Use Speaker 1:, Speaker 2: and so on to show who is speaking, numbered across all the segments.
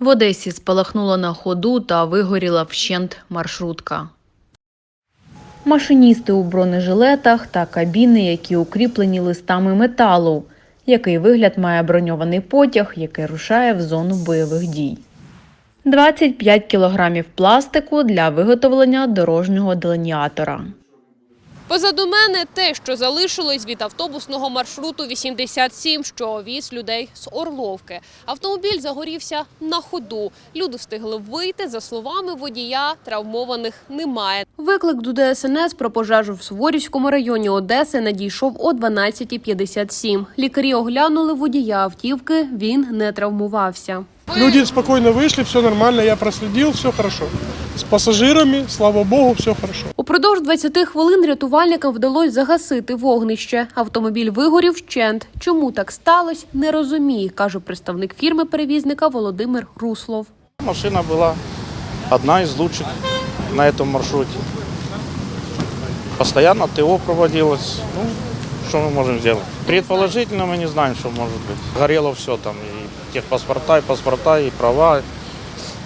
Speaker 1: В Одесі спалахнула на ходу та вигоріла вщент маршрутка. Машиністи у бронежилетах та кабіни, які укріплені листами металу. Який вигляд має броньований потяг, який рушає в зону бойових дій. 25 кілограмів пластику для виготовлення дорожнього деленіатора.
Speaker 2: Позаду мене те, що залишилось від автобусного маршруту 87, що віз людей з Орловки. Автомобіль загорівся на ходу. Люди встигли вийти. За словами водія, травмованих немає. Виклик до ДСНС про пожежу в Суворівському районі Одеси надійшов о 12.57. Лікарі оглянули водія автівки. Він не травмувався.
Speaker 3: Люди спокойно вышли, все нормально, я проследил, все хорошо. С пассажирами, слава богу, все хорошо.
Speaker 2: Упродовж 20 хвилин рятувальникам вдалося загасити вогнище. Автомобіль вигорів вщент. Чому так сталося, не розуміє, каже представник фірми-перевізника Володимир Руслов.
Speaker 4: Машина была одна из лучших на этом маршруте. Постоянно ТО проводилось. Ну, что мы можем сделать? Предположительно мы не знаем, что может быть. Горело все там, и техпаспорта, и паспорта, и права.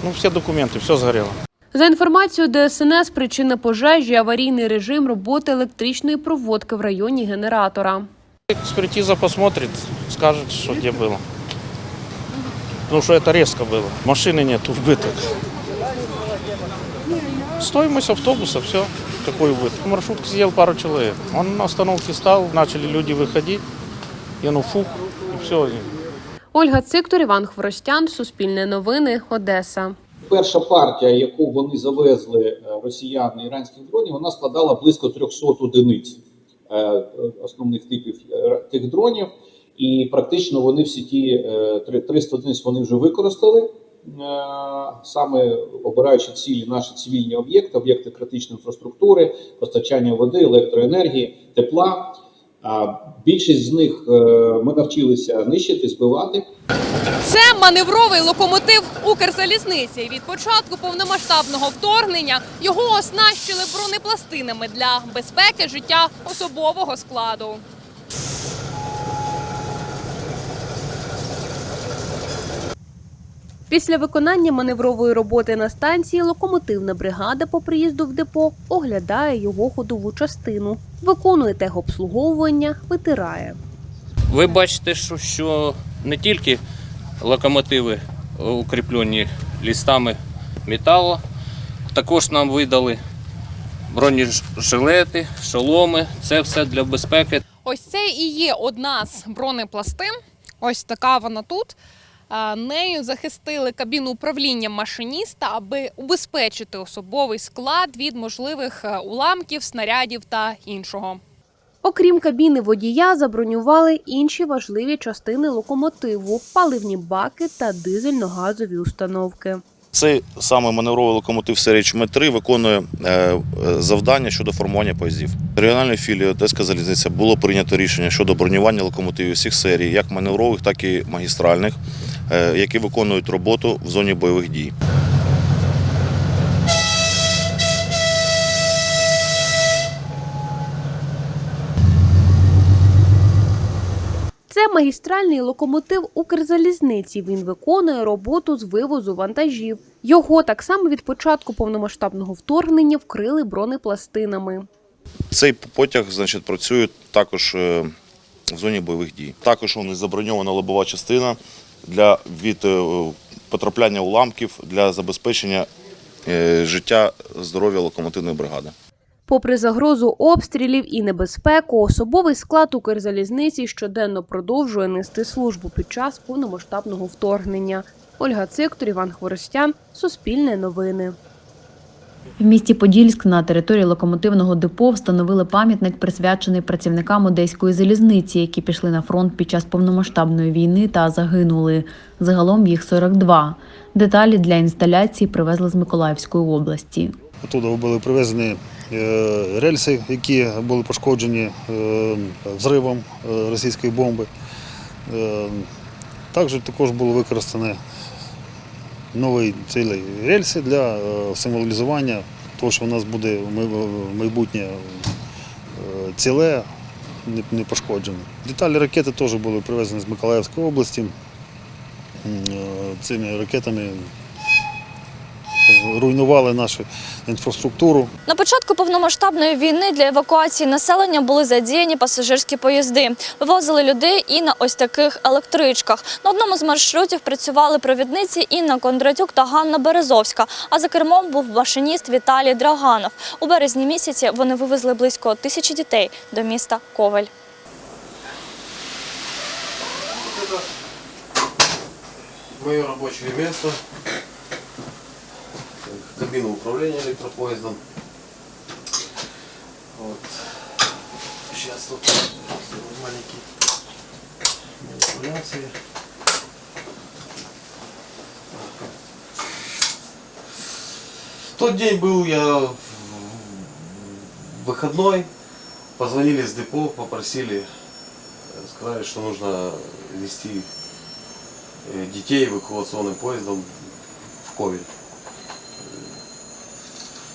Speaker 4: Ну, все документы, все сгорело.
Speaker 2: За інформацією ДСНС, причина пожежі – аварійний режим роботи електричної проводки в районі генератора.
Speaker 4: Экспертиза посмотрит, скажет, что где было. Потому что это резко было. Машины нет, убыток. Стоимость автобуса, все. Какой убыток? В маршрутке сидел пару человек. Он на остановке стал, начали люди выходить. И ну фух, и все.
Speaker 2: Ольга Циктор, Іван Хворостян, Суспільне новини, Одеса.
Speaker 5: Перша партія, яку вони завезли е, росіяни іранських дронів, вона складала близько 300 одиниць е, основних типів е, тих дронів, і практично вони всі ті е, 300 одиниць вони вже використали. Саме обираючи цілі наші цивільні об'єкти, об'єкти критичної інфраструктури, постачання води, електроенергії, тепла. А Більшість з них е, ми навчилися нищити, збивати.
Speaker 2: Це маневровий локомотив Укрзалізниці. Від початку повномасштабного вторгнення його оснащили бронепластинами для безпеки життя особового складу. Після виконання маневрової роботи на станції локомотивна бригада по приїзду в депо оглядає його ходову частину, виконує техобслуговування, витирає.
Speaker 6: Ви бачите, що, що не тільки локомотиви е, укріплені лістами металу, також нам видали бронежилети, шоломи. Це все для безпеки.
Speaker 2: Ось це і є одна з бронепластин. Ось така вона тут. Нею захистили кабіну управління машиніста, аби убезпечити особовий склад від можливих е, уламків, снарядів та іншого. Окрім кабіни водія, забронювали інші важливі частини локомотиву, паливні баки та дизельно-газові установки.
Speaker 7: Цей саме маневровий локомотив серії ЧМ-3 виконує е, завдання щодо формування поїздів. Регіональної філії Одеська залізниця було прийнято рішення щодо бронювання локомотивів всіх серій, як маневрових, так і магістральних, які виконують роботу в зоні бойових дій.
Speaker 2: Це магістральний локомотив Укрзалізниці. Він виконує роботу з вивозу вантажів. Його так само від початку повномасштабного вторгнення вкрили бронепластинами.
Speaker 7: Цей потяг значить, працює також е, в зоні бойових дій. Також у них заброньована лобова частина для від е, потрапляння уламків для забезпечення е, життя здоров'я локомотивної бригади.
Speaker 2: Попри загрозу обстрілів і небезпеку, особовий склад Укрзалізниці щоденно продовжує нести службу під час повномасштабного вторгнення. Ольга Циктор, Іван Хворостян, Суспільне новини.
Speaker 1: В місті Подільськ на території локомотивного депо встановили пам'ятник, присвячений працівникам одеської залізниці, які пішли на фронт під час повномасштабної війни та загинули. Загалом їх 42. Деталі для інсталяції привезли з Миколаївської області.
Speaker 8: Оттуда були привезені е, рельси, які були пошкоджені е, взривом е, російської бомби. Також також було використано нові цілі рельси для е, символізування того, що у нас буде майбутнє е, ціле, не- не пошкоджене. Деталі ракети теж були привезені з Миколаївської області. е, цими ракетами руйнували нашу інфраструктуру.
Speaker 9: На початку повномасштабної війни для евакуації населення були задіяні пасажирські поїзди. Вивозили людей і на ось таких електричках. На одному з маршрутів працювали провідниці Інна Кондратюк та Ганна Березовська. А за кермом був машиніст Віталій Драганов. У березні місяці вони вивезли близько тисячі дітей до міста Ковель.
Speaker 10: Мое рабочее место. Кабина управления электропоездом. Вот. Сейчас тут сделаю маленькие манипуляции. В тот день был я выходной. Позвонили с депо, попросили, э, сказали, что нужно вести э, детей эвакуационным поездом в Ковель.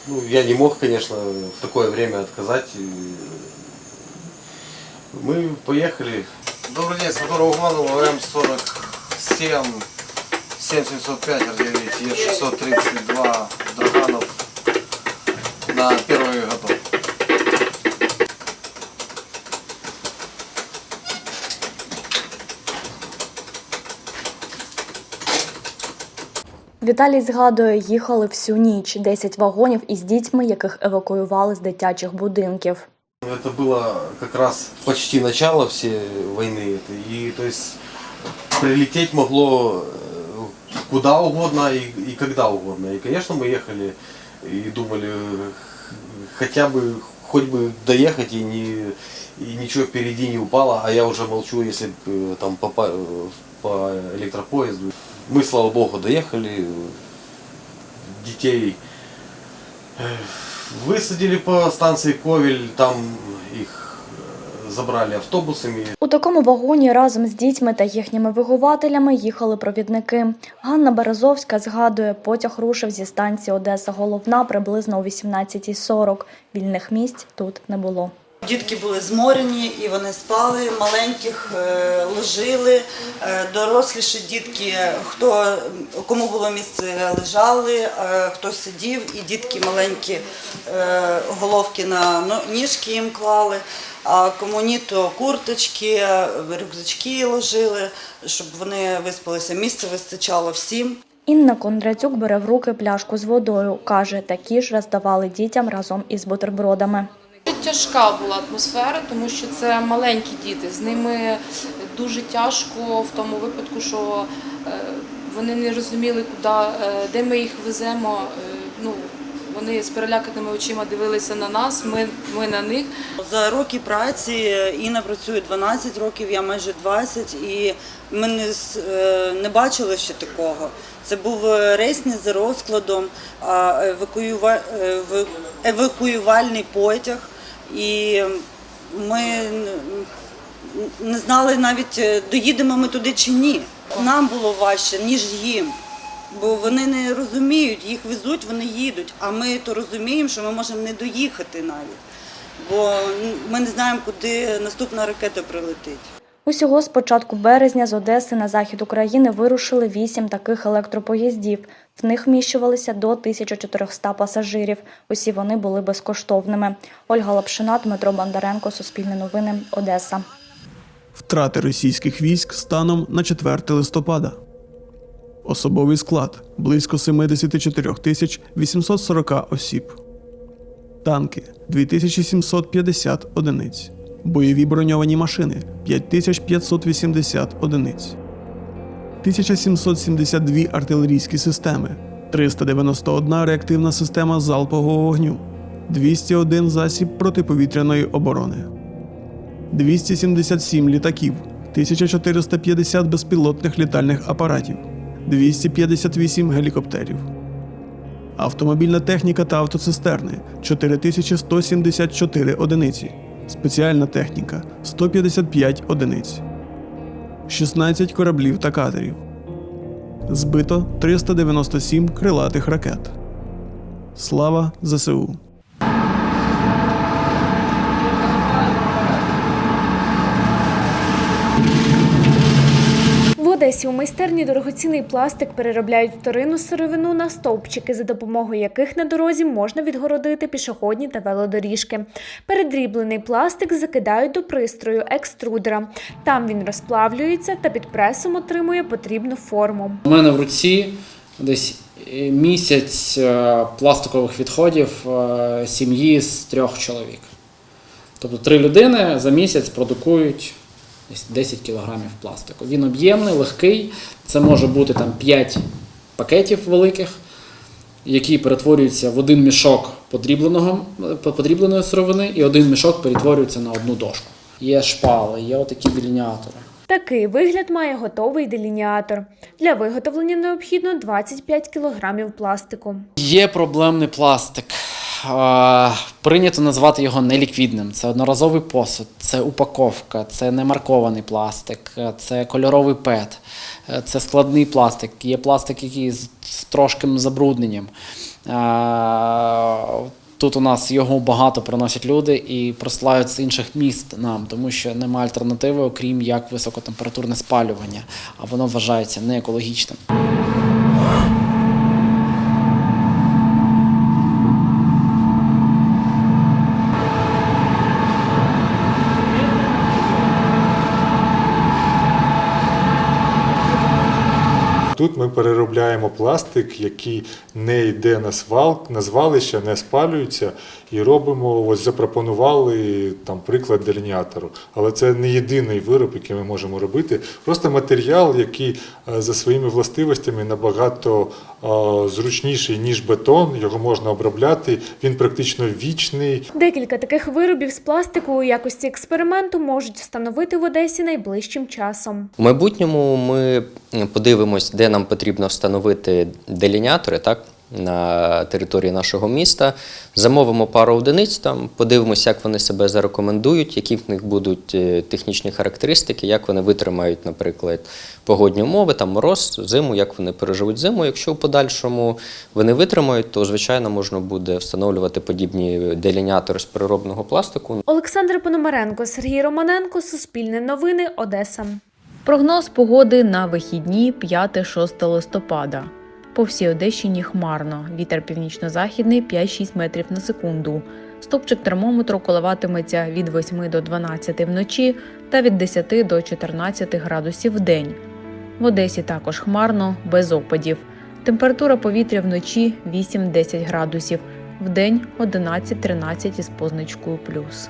Speaker 10: Ну, я не мог, конечно, в такое время отказать. Мы поехали. Добрый день, с которого Угланова М47 7705 РДВ 632 Драганов на первый
Speaker 9: Віталій згадує, їхали всю ніч. 10 вагонів із дітьми, яких евакуювали з дитячих будинків.
Speaker 10: Это было как раз почти начало всей войны. этой. И то есть прилететь могло э, куда угодно и, и когда угодно. И, конечно, мы ехали и думали, э, хотя бы, хоть бы доехать и, не, и ничего впереди не упало. А я уже молчу, если э, там попа- э, по электропоезду. Мы, слава богу, доехали. э, Детей э, Высадили по станции Ковель, там их э, забрали автобусами.
Speaker 9: У такому вагоні разом з дітьми та їхніми вихователями їхали провідники. Ганна Березовська згадує, потяг рушив зі станції Одеса Головна приблизно о 18.40. Вільних місць тут не було.
Speaker 11: Дітки були зморені і вони спали, маленьких е, ложили, е, доросліші дітки, хто кому було місце, лежали, е, хто сидів, і дітки маленькі головки на ніжки їм клали. А кому ні, то курточки, рюкзачки ложили, щоб вони виспалися. Місця вистачало всім.
Speaker 9: Інна Кондратюк бере в руки пляшку з водою. Каже, такі ж роздавали дітям разом із бутербродами.
Speaker 12: Тяжка була атмосфера, тому що це маленькі діти. З ними дуже тяжко в тому випадку, що е, вони не розуміли, куди, е, де ми їх веземо. Е, Ну, вони з переляканими очима дивилися на нас, ми, ми на них.
Speaker 11: За роки праці Інна працює 12 років, я майже 20, і ми не, не бачили ще такого. Це був рейс не за розкладом, а евакуюва- евакуювальний потяг. І ми не знали навіть, е, доїдемо ми туди чи ні. Нам було важче, ніж їм. Бо вони не розуміють, їх везуть, вони їдуть. А ми то розуміємо, що ми можемо не доїхати навіть. Бо ми не знаємо, куди наступна ракета прилетить.
Speaker 9: Усього з початку березня з Одеси на захід України вирушили вісім таких електропоїздів. В них вміщувалися до 1400 пасажирів. Усі вони були безкоштовними. Ольга Лапшина, Дмитро Бондаренко, Суспільне новини, Одеса.
Speaker 13: Втрати російських військ станом на 4 листопада. Особовий склад близько 74 тисяч 840 осіб. Танки 2750 одиниць. Бойові броньовані машини 5580 одиниць. 1772 артилерійські системи, 391 реактивна система залпового вогню, 201 засіб протиповітряної оборони. 277 літаків, 1450 безпілотних літальних апаратів, 258 гелікоптерів. Автомобільна техніка та автоцистерни 4174 одиниці. Спеціальна техніка 155 одиниць. 16 кораблів та катерів. Збито 397 крилатих ракет. Слава ЗСУ!
Speaker 9: Одесі
Speaker 14: у майстерні дорогоцінний пластик переробляють вторинну сировину на стовпчики, за допомогою яких на дорозі можна відгородити пішохідні та велодоріжки. Передріблений пластик закидають до пристрою екструдера. Там він розплавлюється та під пресом отримує потрібну форму.
Speaker 15: У мене в руці десь е, місяць е, пластикових відходів е, сім'ї з трьох чоловік. Тобто три людини за місяць продукують 10 кілограмів пластику. Він об'ємний, легкий. Це може бути там 5 пакетів великих, які перетворюються в один мішок подрібленого, е, подрібленої сировини, і один мішок перетворюється на одну дошку. Є шпали, є отакі делініатори.
Speaker 14: Такий вигляд має готовий делініатор. Для виготовлення необхідно 25 кілограмів пластику.
Speaker 15: Є проблемний пластик. Прийнято назвати його неліквідним. Це одноразовий посуд, це упаковка, це немаркований пластик, е, це кольоровий пет, е, це складний пластик. Є пластик, який з трошким забрудненням. Тут у нас його багато приносять люди і присилають з інших міст нам, тому що немає альтернативи, окрім як високотемпературне спалювання, а воно вважається не
Speaker 16: Тут ми переробляємо пластик, який не йде на свал, на звалище, не спалюється, і робимо, ось запропонували там приклад делініатору. Але це не єдиний вироб, який ми можемо робити. Просто матеріал, який е, за своїми властивостями набагато зручніший, ніж бетон. Його можна обробляти. Він практично вічний.
Speaker 14: Декілька таких виробів з пластику у якості експерименту можуть встановити в Одесі найближчим часом.
Speaker 17: В майбутньому ми подивимось, де нам потрібно встановити делінятори, так? На території нашого міста замовимо пару одиниць там, подивимося, як вони себе зарекомендують, які в них будуть е, технічні характеристики, як вони витримають, наприклад, погодні умови, там мороз, зиму, як вони переживуть зиму. Якщо в подальшому вони витримають, то звичайно можна буде встановлювати подібні делінятори з переробного пластику.
Speaker 14: Олександр Пономаренко, Сергій Романенко, Суспільне новини, Одеса.
Speaker 1: Прогноз погоди на вихідні 5-6 листопада. По всій Одещині хмарно. Вітер північно-західний 5-6 метрів на секунду. Стопчик термометру коливатиметься від 8 до 12 вночі та від 10 до 14 градусів в день. В Одесі також хмарно, без опадів. Температура повітря вночі 8-10 градусів, вдень 11-13 із позначкою плюс.